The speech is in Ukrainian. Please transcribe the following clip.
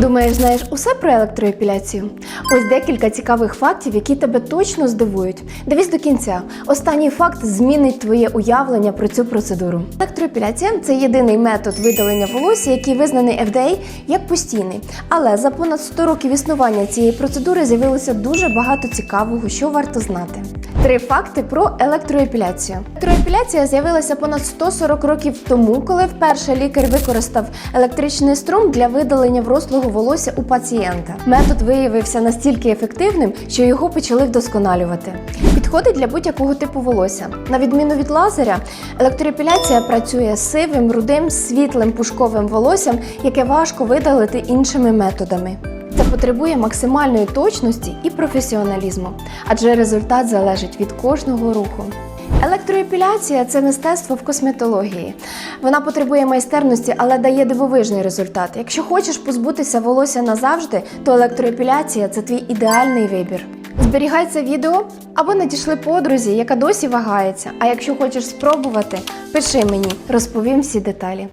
Думаєш, знаєш усе про електроепіляцію? Ось декілька цікавих фактів, які тебе точно здивують. Дивись до кінця. Останній факт змінить твоє уявлення про цю процедуру. Електроепіляція це єдиний метод видалення волосся, який визнаний FDA як постійний. Але за понад 100 років існування цієї процедури з'явилося дуже багато цікавого, що варто знати. Три факти про електроепіляцію. Електроепіляція з'явилася понад 140 років тому, коли вперше лікар використав електричний струм для видалення врослого волосся у пацієнта. Метод виявився настільки ефективним, що його почали вдосконалювати. Підходить для будь-якого типу волосся. На відміну від лазеря, електроепіляція працює сивим, рудим, світлим пушковим волоссям, яке важко видалити іншими методами. Це потребує максимальної точності і професіоналізму, адже результат залежить від кожного руху. Електроепіляція це мистецтво в косметології. Вона потребує майстерності, але дає дивовижний результат. Якщо хочеш позбутися волосся назавжди, то електроепіляція це твій ідеальний вибір. Зберігай це відео або надішли подрузі, яка досі вагається. А якщо хочеш спробувати, пиши мені, розповім всі деталі.